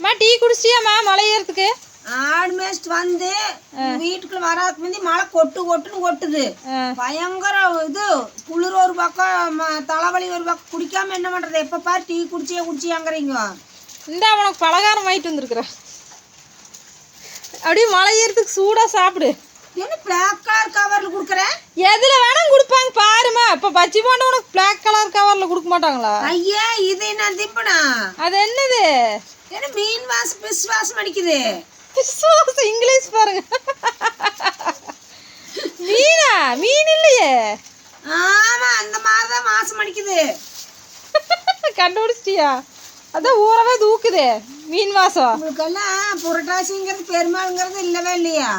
அம்மா டீ குடிச்சியாம்மா மலை ஏறதுக்கு ஆடு மேய்ச்சிட்டு வந்து வீட்டுக்குள்ள வராதுக்கு முந்தி மழை கொட்டு கொட்டுன்னு கொட்டுது. பயங்கர இது குளிர் ஒரு பக்கம் தலைவலி ஒரு பக்கம் குடிக்காம என்ன பண்றது? எப்ப பாரு டீ குடிச்சியே குடிச்சியாங்கிறீங்க. இந்த உனக்கு பலகாரம் வாங்கிட்டு வந்திருக்கிறேன். அப்படியே மலை ஏறதுக்கு சூடா சாப்பிடு. என்ன பிளாக் கலர் கவர்ல குடுக்குறேன் எதுல வேணா கொடுப்பாங்க பாருமா இப்ப பச்சி போண்டா உனக்கு பிளாக் கலர் கவர்ல கொடுக்க மாட்டாங்களா? ஐயா இது என்ன திம்பனா? அது என்னது? என்ன மீன் வாசம் பிஸ் வாசம் அடிக்குது? விசுவாசம் இங்கிலீஷ் பாருங்க. மீனா? மீன் இல்லையே. ஆமா அந்த மாதிரிதான் வாசம் அடிக்குது. கண்டுபிடிச்சிட்டியா? அதான் ஊறவே தூக்குதே மீன் வாசம். உங்களுக்கெல்லாம் புரட்டாசிங்கிறது பெருமாளுங்கிறது இல்லவே இல்லையா?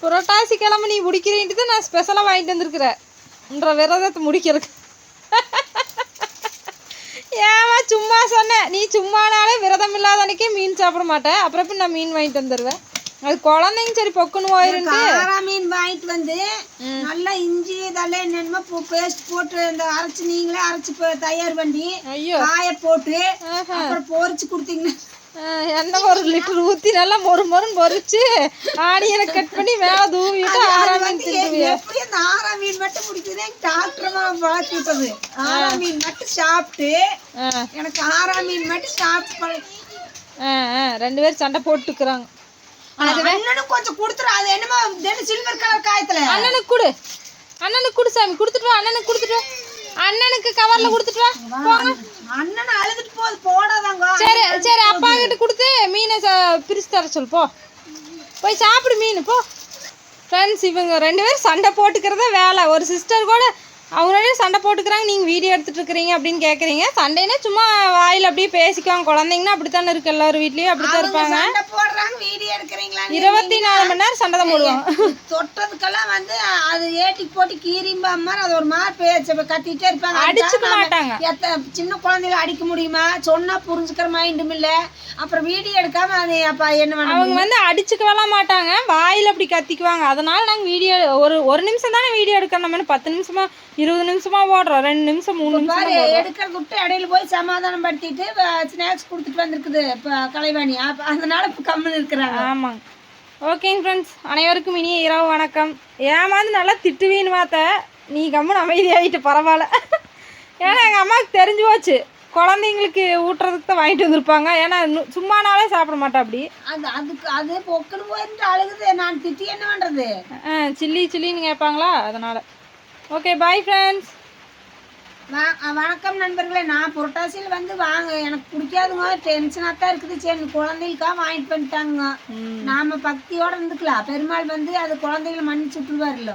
புரட்டாசி கிழமை நீ முடிக்கிறேன்ட்டு தான் நான் ஸ்பெஷலாக வாங்கிட்டு வந்திருக்கிறேன். என்ற விரதத்தை முடிக்கிறதுக்கு. ஏமா சும்மா சொன்னேன் நீ சும்மானாலே அன்னைக்கே மீன் சாப்பிட மாட்டேன். அப்புறம் நான் மீன் வாங்கிட்டு வந்துடுவேன் அது குழந்தைங்க சரி பொக்குன்னு போயிருன்ட்டு காரா மீன் வாங்கிட்டு வந்து நல்லா இஞ்சி இதெல்லாம் என்னென்னமோ பேஸ்ட் போட்டு இந்த அரைச்சு நீங்களே அரைச்சு தயார் பண்ணி ஐயோ. காய போட்டு அப்புறம் பொரிச்சு கொடுத்தீங்கன்னா. எண்ணெய் ஒரு லிட்டர் ஊற்றி நல்லா மொறு மொறுன்னு பொரிச்சு ஆனியனை கட் பண்ணி மேலே தூவிட்டு ஆறாம் மீன் வந்து தின்றுவியா எப்படி அந்த ஆறா மீன் மட்டும் பிடிக்குது டாக்டர் வளர்த்து விட்டது ஆறா மீன் மட்டும் சாப்பிட்டு எனக்கு ஆறா மீன் மட்டும் சாப்பிட்டு ரெண்டு பேரும் சண்டை போட்டுக்கிறாங்க. அண்ணனும் கொஞ்சம் கொடுத்துரு அது என்னமோ சில்வர் கலர் காயத்துல? அண்ணனுக்கு கொடு. அண்ணனுக்கு கொடு சாமி கொடுத்துட்டு வா அண்ணனுக்கு கொடுத்துட்டு வா. அண்ணனுக்கு கவர்ல கொடுத்துட்டு வா. போங்க. அண்ணன் அழுதுட்டு போகுது போடாதாங்க. சரி சரி அப்பா கிட்ட கொடுத்து மீனை பிரிச்சு தர சொல்லு போ. போய் சாப்பிடு மீன் போ. ஃப்ரெண்ட்ஸ் இவங்க ரெண்டு பேரும் சண்டை போட்டுக்கிறதே வேலை. ஒரு சிஸ்டர் கூட அவங்களோட சண்டை போட்டுக்கிறாங்க நீங்கள் வீடியோ எடுத்துட்டு இருக்கிறீங்க அப்படின்னு கேட்குறீங்க சண்டைனா சும்மா வாயில் அப்படியே பேசிக்குவாங்க. குழந்தைங்கன்னா அப்படித்தானே இருக்கு எல்லாரும் வீட்லேயும் அப்படித்தான் இருப்பாங்க. போடுறாங்க வீடியோ எடுக்கிறீங்களா இருபத்தி நாலு மணி நேரம் சண்டை தான் போடுவாங்க தொட்டதுக்கெல்லாம் வந்து அது ஏட்டி போட்டு கீரிம்பா மாதிரி அது ஒரு மாதிரி பேச்சு கத்திட்டே இருப்பாங்க. அடிச்சுக்க மாட்டாங்க. எத்த சின்ன குழந்தைகளை அடிக்க முடியுமா? சொன்னா புரிஞ்சுக்கிற மைண்டும் இல்ல. அப்புறம் வீடியோ எடுக்காம அது அப்ப என்ன அவங்க வந்து அடிச்சுக்கவெல்லாம் மாட்டாங்க. வாயில் அப்படி கத்திக்குவாங்க. அதனால நாங்கள் வீடியோ ஒரு ஒரு நிமிஷம் தானே வீடியோ என்ன பத்து நிமிஷமா இருபது நிமிஷமா ஓடுறோம் ரெண்டு நிமிஷம் மூணு நிமிஷம் எடுக்கிறத விட்டு இடையில போய் சமாதானம் படுத்திட்டு ஸ்நாக்ஸ் கொடுத்துட்டு வந்திருக்குது இப்போ கலைவாணி. அதனால இப்போ கம்மல் இருக்கிறாங்க ஆமாங்க. ஓகேங்க ஃப்ரெண்ட்ஸ் அனைவருக்கும் இனிய இரவு வணக்கம். ஏமாந்து நல்லா திட்டுவீன்னு பார்த்த நீ கம்முன்னு அமைதியாகிட்டு பரவாயில்ல. ஏன்னா எங்கள் அம்மாவுக்கு தெரிஞ்சு போச்சு. குழந்தைங்களுக்கு ஊட்டுறதுக்கு தான் வாங்கிட்டு வந்திருப்பாங்க. ஏன்னா சும்மானாலே சாப்பிட மாட்டா அப்படி. அது அதுக்கு அது பொக்குன்னு போயிட்டு அழுகுது. நான் திட்டி என்ன பண்றது? ஆ சில்லி சில்லின்னு கேட்பாங்களா? அதனால். ஓகே பாய் ஃப்ரெண்ட்ஸ் வணக்கம் நண்பர்களே. நான் புரட்டாசியில் வந்து வாங்க. எனக்கு பிடிக்காதுங்க. டென்ஷனாக தான் இருக்குது. சரி குழந்தைகளுக்காக வாங்கிட்டு வந்துட்டாங்க நாம பக்தியோட இருந்துக்கலாம். பெருமாள் வந்து அது குழந்தைகளை மன்னிச்சு விட்டுருவாருல்ல.